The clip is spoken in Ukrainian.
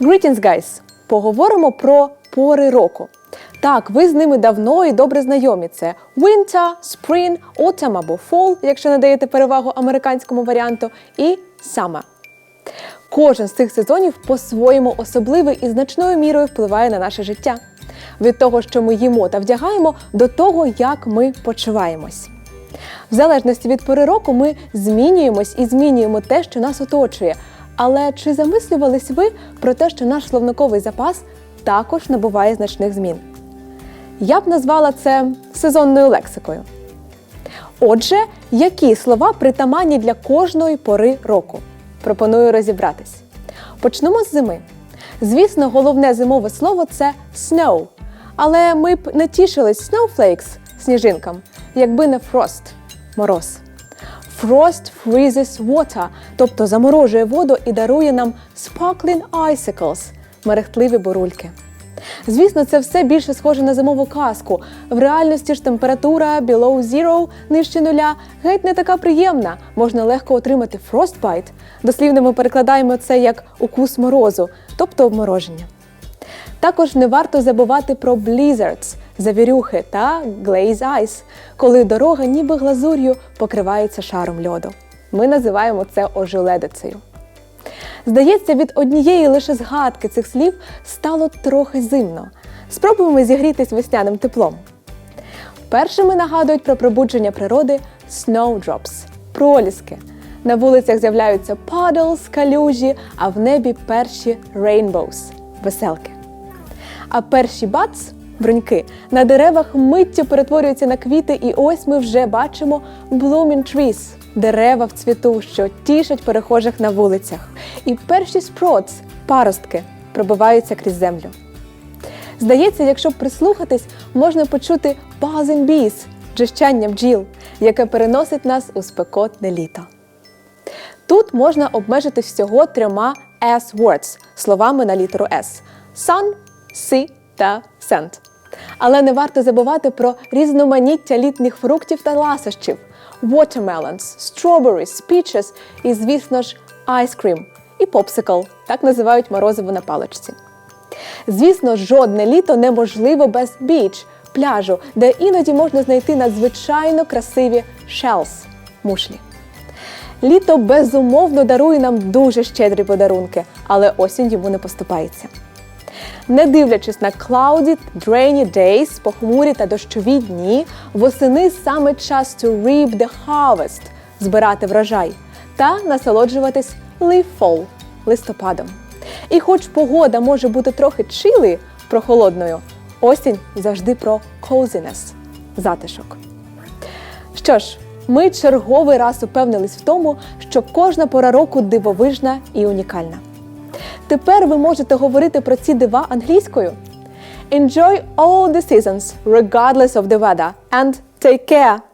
Greetings, guys! Поговоримо про пори року. Так, ви з ними давно і добре знайомі. Це winter, spring, autumn або fall, якщо надаєте перевагу американському варіанту, і summer. Кожен з цих сезонів по-своєму особливий і значною мірою впливає на наше життя. Від того, що ми їмо та вдягаємо, до того, як ми почуваємось. В залежності від пори року ми змінюємось і змінюємо те, що нас оточує. Але чи замислювались ви про те, що наш словниковий запас також набуває значних змін? Я б назвала це сезонною лексикою. Отже, які слова притаманні для кожної пори року? Пропоную розібратись. Почнемо з зими. Звісно, головне зимове слово це snow. Але ми б не тішились snowflakes сніжинкам, якби не frost мороз. Frost freezes water, тобто заморожує воду і дарує нам sparkling icicles мерехтливі бурульки. Звісно, це все більше схоже на зимову казку. В реальності ж температура below zero, нижче нуля, геть не така приємна. Можна легко отримати frostbite. Дослівно ми перекладаємо це як укус морозу, тобто обмороження. Також не варто забувати про blizzards – завірюхи та glaze ice, коли дорога ніби глазур'ю покривається шаром льоду. Ми називаємо це ожеледицею. Здається, від однієї лише згадки цих слів стало трохи зимно. Спробуємо зігрітись весняним теплом. Першими нагадують про пробудження природи snowdrops – проліски. На вулицях з'являються puddles, калюжі, а в небі перші rainbows – веселки. А перші бац бруньки на деревах миттю перетворюються на квіти, і ось ми вже бачимо blooming trees – дерева в цвіту, що тішать перехожих на вулицях. І перші sprots – паростки пробиваються крізь землю. Здається, якщо прислухатись, можна почути buzzing bees – джищання бджіл, яке переносить нас у спекотне літо. Тут можна обмежитись всього трьома S-words – словами на літеру S – sun, sea та scent. Але не варто забувати про різноманіття літніх фруктів та ласощів – watermelons, strawberries, peaches і, звісно ж, ice cream і popsicle – так називають морозиво на паличці. Звісно, жодне літо неможливо без біч – пляжу, де іноді можна знайти надзвичайно красиві shells – мушлі. Літо безумовно дарує нам дуже щедрі подарунки, але осінь йому не поступається. Не дивлячись на cloudy, drainy days, похмурі та дощові дні, восени саме час to reap the harvest – збирати врожай та насолоджуватись leaf fall – листопадом. І хоч погода може бути трохи чили, прохолодною, осінь завжди про coziness – затишок. Що ж, ми черговий раз упевнились в тому, що кожна пора року дивовижна і унікальна. Тепер ви можете говорити про ці дива англійською. Enjoy all the seasons, regardless of the weather, and take care!